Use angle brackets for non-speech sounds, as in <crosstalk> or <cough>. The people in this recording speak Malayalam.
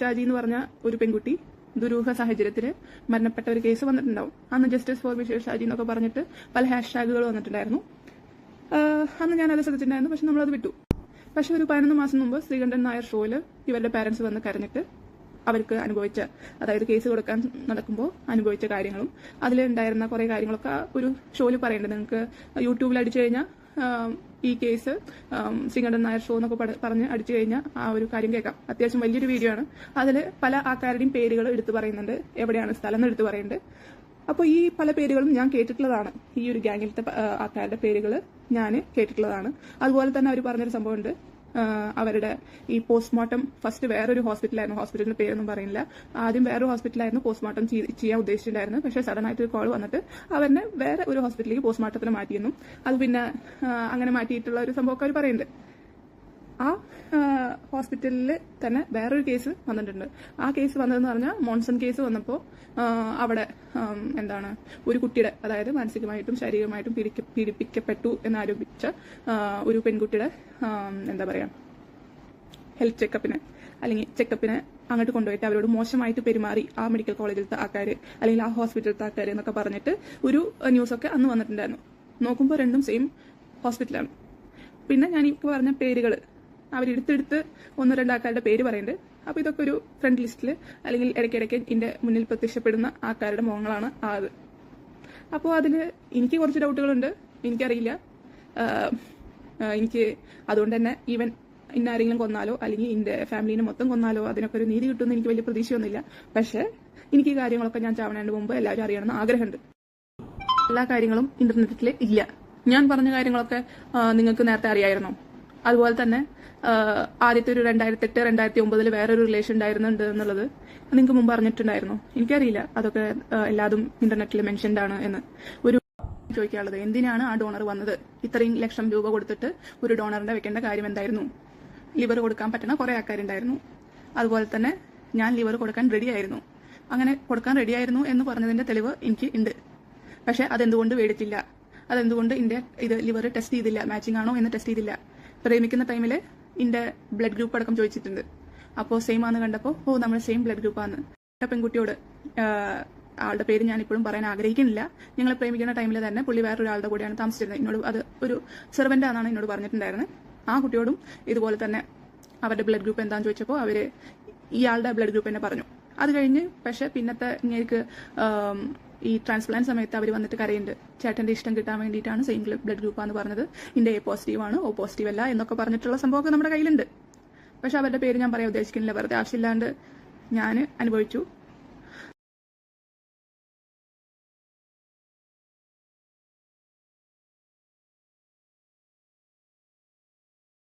ഷാജി എന്ന് പറഞ്ഞ ഒരു പെൺകുട്ടി ദുരൂഹ സാഹചര്യത്തിൽ മരണപ്പെട്ട ഒരു കേസ് വന്നിട്ടുണ്ടാവും. അന്ന് ജസ്റ്റിസ് ഫോർ ബിഷേർ ഷാജി എന്നൊക്കെ പറഞ്ഞിട്ട് പല ഹാഷ് ടാഗുകൾ വന്നിട്ടുണ്ടായിരുന്നു അന്ന് ഞാനത് ശ്രദ്ധിച്ചിട്ടുണ്ടായിരുന്നു പക്ഷെ നമ്മളത് വിട്ടു. പക്ഷെ ഒരു പതിനൊന്ന് മാസം മുമ്പ് ശ്രീകണ്ഠൻ നായർ ഷോയിൽ ഇവരുടെ പാരന്റ്സ് വന്ന് കരഞ്ഞിട്ട് അവർക്ക് അനുഭവിച്ച അതായത് കേസ് കൊടുക്കാൻ നടക്കുമ്പോൾ അനുഭവിച്ച കാര്യങ്ങളും അതിലുണ്ടായിരുന്ന കുറേ കാര്യങ്ങളൊക്കെ ഒരു ഷോയിൽ പറയേണ്ടത് നിങ്ങൾക്ക് യൂട്യൂബിൽ അടിച്ചു കഴിഞ്ഞാൽ ഈ കേസ് സിംഗടൻ നായർ ഷോ എന്നൊക്കെ പറഞ്ഞ് അടിച്ചു കഴിഞ്ഞാൽ ആ ഒരു കാര്യം കേൾക്കാം. അത്യാവശ്യം വലിയൊരു വീഡിയോ ആണ്. അതിൽ പല ആൾക്കാരുടെയും പേരുകൾ എടുത്തു പറയുന്നുണ്ട്. എവിടെയാണ് സ്ഥലം എന്ന് എടുത്തു പറയുന്നുണ്ട്. അപ്പോൾ ഈ പല പേരുകളും ഞാൻ കേട്ടിട്ടുള്ളതാണ്. ഈ ഒരു ഗ്യാങ്ങിലത്തെ ആൾക്കാരുടെ പേരുകൾ ഞാൻ കേട്ടിട്ടുള്ളതാണ്. അതുപോലെ തന്നെ അവർ പറഞ്ഞൊരു സംഭവമുണ്ട്. അവരുടെ ഈ പോസ്റ്റ്മോർട്ടം ഫസ്റ്റ് വേറൊരു ഹോസ്പിറ്റലായിരുന്നു ഹോസ്പിറ്റലിന്റെ പേരൊന്നും പറയുന്നില്ല. ആദ്യം വേറൊരു ഹോസ്പിറ്റലായിരുന്നു പോസ്റ്റ്മോർട്ടം ചെയ്യാൻ ഉദ്ദേശിച്ചിട്ടുണ്ടായിരുന്നു പക്ഷേ സഡൻ ആയിട്ട് ഒരു കോൾ വന്നിട്ട് അവരെ വേറെ ഒരു ഹോസ്പിറ്റലിലേക്ക് പോസ്റ്റ്മോർട്ടത്തിന് മാറ്റിയെന്നും അത് പിന്നെ അങ്ങനെ മാറ്റിയിട്ടുള്ള ഒരു സംഭവമൊക്കെ അവർ പറയുന്നുണ്ട്. ആ ഹോസ്പിറ്റലിൽ തന്നെ വേറൊരു കേസ് വന്നിട്ടുണ്ട്. ആ കേസ് വന്നതെന്ന് പറഞ്ഞാൽ മോൺസൺ കേസ് വന്നപ്പോൾ അവിടെ എന്താണ് ഒരു കുട്ടിയുടെ അതായത് മാനസികമായിട്ടും ശാരീരികമായിട്ടും പീഡിക്ക- പീഡിപ്പിക്കപ്പെട്ടു എന്നാരോപിച്ച ഒരു പെൺകുട്ടിയുടെ എന്താ പറയുക ഹെൽത്ത് ചെക്കപ്പിന് അല്ലെങ്കിൽ ചെക്കപ്പിന് അങ്ങോട്ട് കൊണ്ടുപോയിട്ട് അവരോട് മോശമായിട്ട് പെരുമാറി ആ മെഡിക്കൽ കോളേജിലത്തെ ആൾക്കാർ അല്ലെങ്കിൽ ആ ഹോസ്പിറ്റലത്തെ ആൾക്കാർ എന്നൊക്കെ പറഞ്ഞിട്ട് ഒരു ന്യൂസൊക്കെ അന്ന് വന്നിട്ടുണ്ടായിരുന്നു. നോക്കുമ്പോൾ രണ്ടും സെയിം ഹോസ്പിറ്റലാണ് പിന്നെ ഞാൻ ഇപ്പോൾ പറഞ്ഞ പേരുകൾ അവരെടുത്തെടുത്ത് ഒന്ന് രണ്ട് ആൾക്കാരുടെ പേര് പറയുന്നുണ്ട്. അപ്പോൾ ഇതൊക്കെ ഒരു ഫ്രണ്ട് ലിസ്റ്റിൽ അല്ലെങ്കിൽ ഇടയ്ക്കിടയ്ക്ക് ഇതിന്റെ മുന്നിൽ പ്രത്യക്ഷപ്പെടുന്ന ആൾക്കാരുടെ മുഖങ്ങളാണ് ആത് അപ്പോൾ അതിൽ എനിക്ക് കുറച്ച് ഡൗട്ടുകളുണ്ട് എനിക്കറിയില്ല. എനിക്ക് അതുകൊണ്ട് തന്നെ ഈവൻ ഇന്ന ആരെങ്കിലും കൊന്നാലോ അല്ലെങ്കിൽ എന്റെ ഫാമിലിനെ മൊത്തം കൊന്നാലോ അതിനൊക്കെ ഒരു നീതി കിട്ടുമെന്ന് എനിക്ക് വലിയ പ്രതീക്ഷയൊന്നുമില്ല. പക്ഷേ എനിക്ക് ഈ കാര്യങ്ങളൊക്കെ ഞാൻ ചാവണേണ്ട മുമ്പ് എല്ലാവരും അറിയണമെന്ന് ആഗ്രഹമുണ്ട്. എല്ലാ കാര്യങ്ങളും ഇന്റർനെറ്റിൽ ഇല്ല. ഞാൻ പറഞ്ഞ കാര്യങ്ങളൊക്കെ നിങ്ങൾക്ക് നേരത്തെ അറിയായിരുന്നോ? അതുപോലെ തന്നെ ആദ്യത്തെ ഒരു രണ്ടായിരത്തി എട്ട് രണ്ടായിരത്തി ഒമ്പതിൽ വേറൊരു റിലേഷൻ ഉണ്ടായിരുന്നുണ്ട് എന്നുള്ളത് നിങ്ങൾക്ക് മുമ്പ് അറിഞ്ഞിട്ടുണ്ടായിരുന്നു? എനിക്കറിയില്ല. അതൊക്കെ എല്ലാതും ഇന്റർനെറ്റിൽ മെൻഷൻഡ് ആണ് എന്ന്. ഒരു <laughs> ചോദിക്കാനുള്ളത് എന്തിനാണ് ആ ഡോണർ വന്നത്? ഇത്രയും ലക്ഷം രൂപ കൊടുത്തിട്ട് ഒരു ഡോണറിന്റെ വെക്കേണ്ട കാര്യം എന്തായിരുന്നു? ലിവർ കൊടുക്കാൻ പറ്റുന്ന കുറെ ആൾക്കാരുണ്ടായിരുന്നു. അതുപോലെ തന്നെ ഞാൻ ലിവർ കൊടുക്കാൻ റെഡി ആയിരുന്നു. അങ്ങനെ കൊടുക്കാൻ റെഡി ആയിരുന്നു എന്ന് പറഞ്ഞതിന്റെ തെളിവ് എനിക്ക് ഉണ്ട്. പക്ഷെ അതെന്തുകൊണ്ട് മേടിച്ചില്ല? അതെന്തുകൊണ്ട് ഇന്ത്യ ഇത് ലിവർ ടെസ്റ്റ് ചെയ്തില്ല? മാച്ചിങ് ആണോ എന്ന് ടെസ്റ്റ് ചെയ്തില്ല? പ്രേമിക്കുന്ന ടൈമിൽ ഇന്റെ ബ്ലഡ് ഗ്രൂപ്പ് അടക്കം ചോദിച്ചിട്ടുണ്ട്. അപ്പോൾ സെയിം ആണെന്ന് കണ്ടപ്പോൾ ഓ നമ്മൾ സെയിം ബ്ലഡ് ഗ്രൂപ്പാണ് പെൺകുട്ടിയോട് ആളുടെ പേര് ഞാൻ ഇപ്പോഴും പറയാൻ ആഗ്രഹിക്കുന്നില്ല. ഞങ്ങൾ പ്രേമിക്കുന്ന ടൈമിൽ തന്നെ പുള്ളി വേറൊരാളുടെ കൂടെയാണ് താമസിച്ചിരുന്നത്. എന്നോട് അത് ഒരു സെർവന്റ് ആണെന്നാണ് എന്നോട് പറഞ്ഞിട്ടുണ്ടായിരുന്നത് ആ കുട്ടിയോടും ഇതുപോലെ തന്നെ അവരുടെ ബ്ലഡ് ഗ്രൂപ്പ് എന്താണെന്ന് ചോദിച്ചപ്പോൾ അവർ ഇയാളുടെ ബ്ലഡ് ഗ്രൂപ്പ് തന്നെ പറഞ്ഞു. അത് കഴിഞ്ഞ് പക്ഷെ പിന്നത്തെ ഇങ്ങേക്ക് ഈ ട്രാൻസ്പ്ലാന്റ് സമയത്ത് അവർ വന്നിട്ട് കരയുണ്ട്. ചേട്ടന്റെ ഇഷ്ടം കിട്ടാൻ വേണ്ടിയിട്ടാണ് സെയിം ബ്ലഡ് ഗ്രൂപ്പാന്ന് പറഞ്ഞത്. ഇന്റെ എ പോസിറ്റീവ് ആണ് ഓ പോസിറ്റീവ് അല്ല എന്നൊക്കെ പറഞ്ഞിട്ടുള്ള സംഭവമൊക്കെ നമ്മുടെ കയ്യിലുണ്ട്. പക്ഷെ അവരുടെ പേര് ഞാൻ പറയാൻ ഉദ്ദേശിക്കുന്നില്ല. വെറുതെ ആവശ്യമില്ലാണ്ട് ഞാൻ അനുഭവിച്ചു.